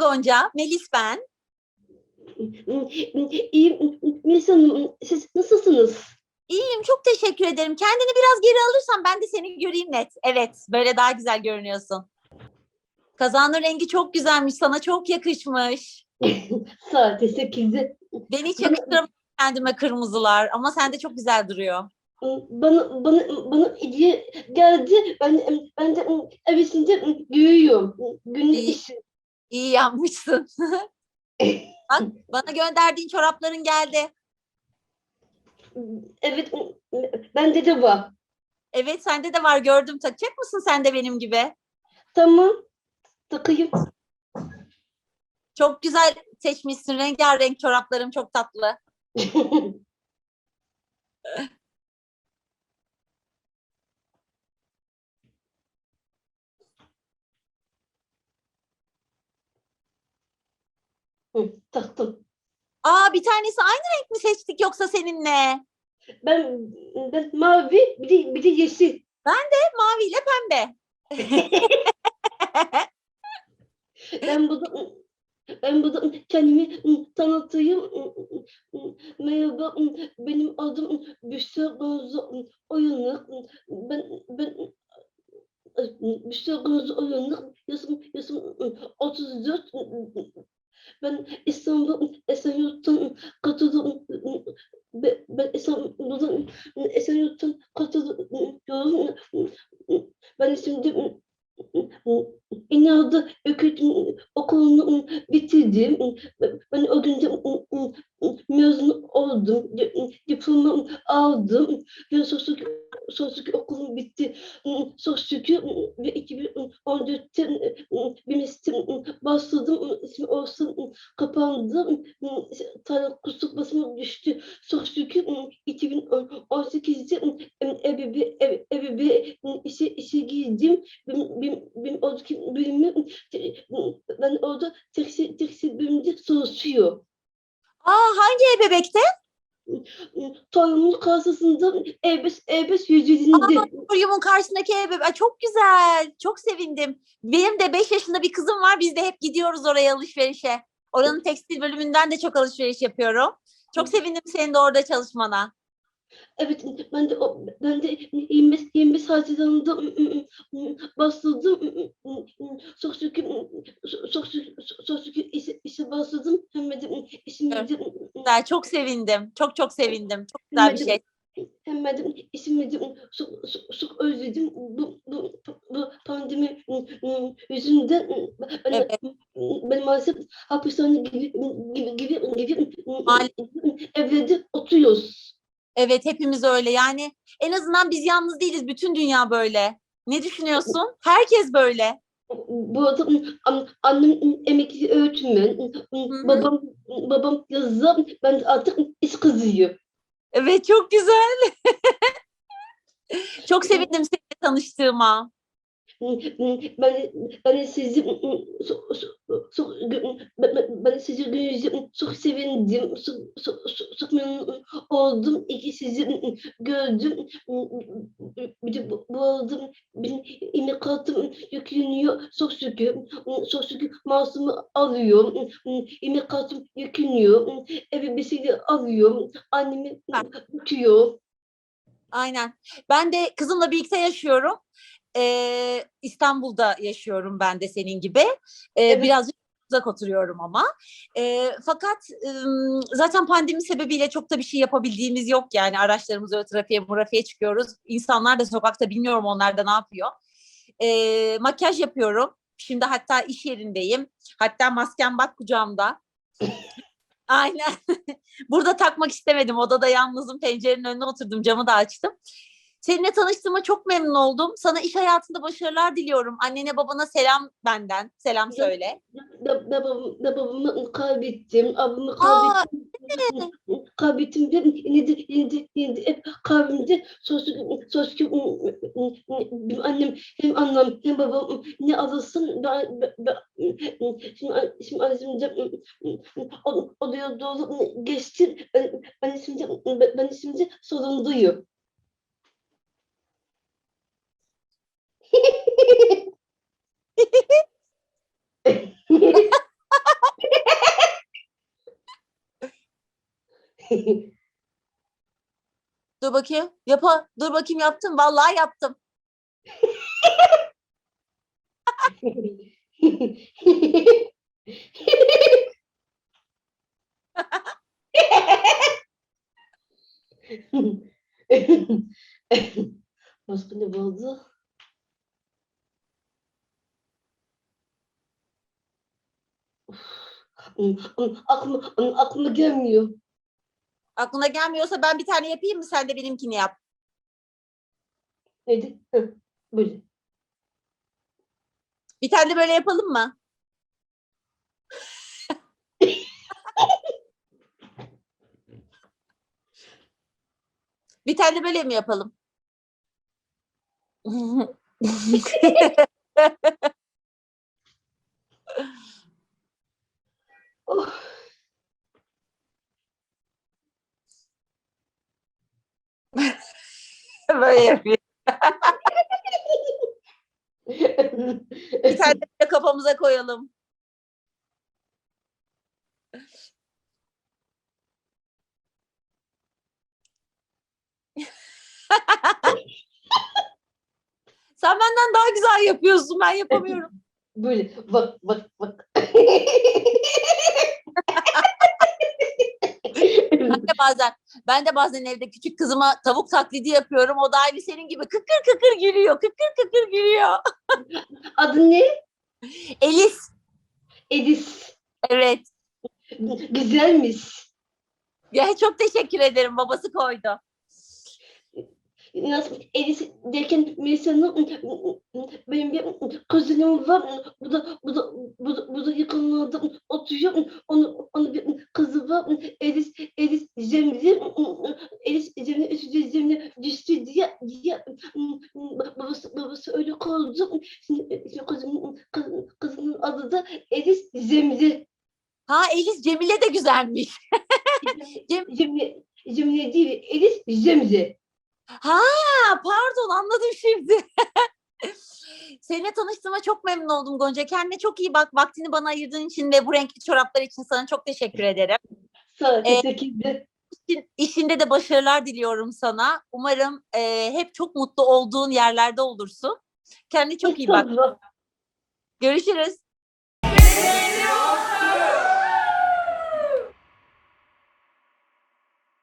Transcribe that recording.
Gonca. Melis ben. İyiyim. Melisa Hanım, siz nasılsınız? İyiyim, çok teşekkür ederim. Kendini biraz geri alırsan ben de seni göreyim net. Evet, böyle daha güzel görünüyorsun. Kazanın rengi çok güzelmiş, sana çok yakışmış. Saat 8'de. Ben hiç yakıştıramadım kendime kırmızılar ama sende çok güzel duruyor. Bana bana bana hediye geldi. Ben ben de evesinde görüyorum. Günlük İyi. İyi yapmışsın. Bak, bana gönderdiğin çorapların geldi. Evet bende de var. Evet, sende de var gördüm. Takacak mısın sen de benim gibi? Tamam. Takayım. Çok güzel seçmişsin. Rengarenk çoraplarım çok tatlı. Hı, Taktım. Aa bir tanesi aynı renk mi seçtik yoksa seninle? Ben ben mavi bir de bir de yeşil. Mavi ile pembe. Ben burada ben burada kendimi tanıtayım. Merhaba, benim adım Büşra Gözü Oyanık. Ben ben Büşra Gözü Oyanık. Yaşım yaşım 34. Ben İstanbul Esenyurt'tan katılıyorum. Ben ben İnandı Öküt okulunu bitirdim. Ben o günde mezun oldum. Diploma aldım. Ve sosyal, sosyal okulum bitti. Sosyal ve 2014'te bir meslek başladım. İsmi olsun kapandı. Tarih kusur basıma düştü. Sosyal 2018'de ebebe ebebe işe işe girdim. Benim, bölümü ben orada tekstil, tekstil bölümünde çalışıyor. Aa hangi ebebekte? Toyumun karşısında ebes ebes yüzünde. Kuryumun karşısındaki ebebe. Çok güzel. Çok sevindim. Benim de 5 yaşında bir kızım var. Biz de hep gidiyoruz oraya alışverişe. Oranın tekstil bölümünden de çok alışveriş yapıyorum. Çok sevindim senin de orada çalışmana. Evet ben de ben de 25 25 Haziran'da başladım. Çok şükür çok şükür çok şükür işe, işe başladım. Hem de işimi de Güzel, çok sevindim. Çok çok sevindim. Çok güzel bir şey. Hem de işimi çok, çok, çok özledim. Bu, bu, bu pandemi yüzünden ben, Evet. ben maalesef hapishane gibi gibi gibi, gibi Maalesef. evde oturuyoruz. Evet hepimiz öyle. Yani en azından biz yalnız değiliz. Bütün dünya böyle. Ne düşünüyorsun? Herkes böyle. Bu arada an- annem emekli öğretmen, babam babam yazar, ben artık iş kızıyım. Evet çok güzel. çok sevindim seninle tanıştığıma. Ben ben sizi çok çok ben, sizi çok sevindim, çok çok çok, çok memnun oldum. İki sizi gördüm. Bir de bu, bu arada benim inek kartım yükleniyor. Çok şükür, çok şükür masumu alıyorum. İnek kartım yükleniyor. Eve bir şey alıyorum. Annemi tutuyor. Aynen. Ben de kızımla birlikte yaşıyorum. Ee, İstanbul'da yaşıyorum ben de senin gibi. Ee, Evet. Birazcık uzak oturuyorum ama. Ee, fakat ım, zaten pandemi sebebiyle çok da bir şey yapabildiğimiz yok yani. Araçlarımızla trafiğe, murafiye çıkıyoruz. İnsanlar da sokakta bilmiyorum onlar da ne yapıyor. Ee, makyaj yapıyorum. Şimdi hatta iş yerindeyim. Hatta maskem bak kucağımda. Aynen. Burada takmak istemedim. Odada yalnızım. Pencerenin önüne oturdum. Camı da açtım. Seninle tanıştığıma çok memnun oldum. Sana iş hayatında başarılar diliyorum. Annene babana selam benden. Selam söyle. Da, babam, da babamı kaybettim, ablamı kaybettim. kaybettim de yine de yine de yine de hep kalbimde sonsuz sonsuz benim annem hem annem hem babam ne alırsın ben, ben, ben şimdi, şimdi annem de odaya doğru geçti ben şimdi ben, ben şimdi Dur bakayım. Yapa. Dur bakayım yaptım. Vallahi yaptım. Başka ne vardı? Aklıma, aklıma gelmiyor. Aklına gelmiyorsa ben bir tane yapayım mı? Sen de benimkini yap. Hı, Böyle. Bir tane de böyle yapalım mı? bir tane de böyle mi yapalım? Oh. Yapayım. Bir tane de kafamıza koyalım. Sen benden daha güzel yapıyorsun. Ben yapamıyorum. Böyle bak bak bak. Ben de bazen ben de bazen evde küçük kızıma tavuk taklidi yapıyorum. O da aynı senin gibi kıkır kıkır gülüyor. Kıkır kıkır gülüyor. Adı ne? Elis. Edis. Evet. Güzelmiş. Ya çok teşekkür ederim. Babası koydu. Nasıl Edis derken Melisa'nın benim bir kuzenim var. Bu da bu da bu da, bu da yakınlarda oturuyor. Onu onu bir kızı var. Edis Edis Cemre Edis Cemre üstüne Cemre düştü diye diye babası babası öyle kaldı. Şimdi, şimdi kızımın kız, kızının adı da Edis Cemre. Ha Elis Cemile de güzelmiş. Cem- Cemre Cemre değil Edis Cemre. Ha pardon anladım şimdi. Seninle tanıştığıma çok memnun oldum Gonca. Kendine çok iyi bak. Vaktini bana ayırdığın için ve bu renkli çoraplar için sana çok teşekkür ederim. Sağ ol, Ee, teşekkürler. İşin- İşinde de başarılar diliyorum sana. Umarım e, hep çok mutlu olduğun yerlerde olursun. Kendine çok iyi bak. Görüşürüz. Geliyor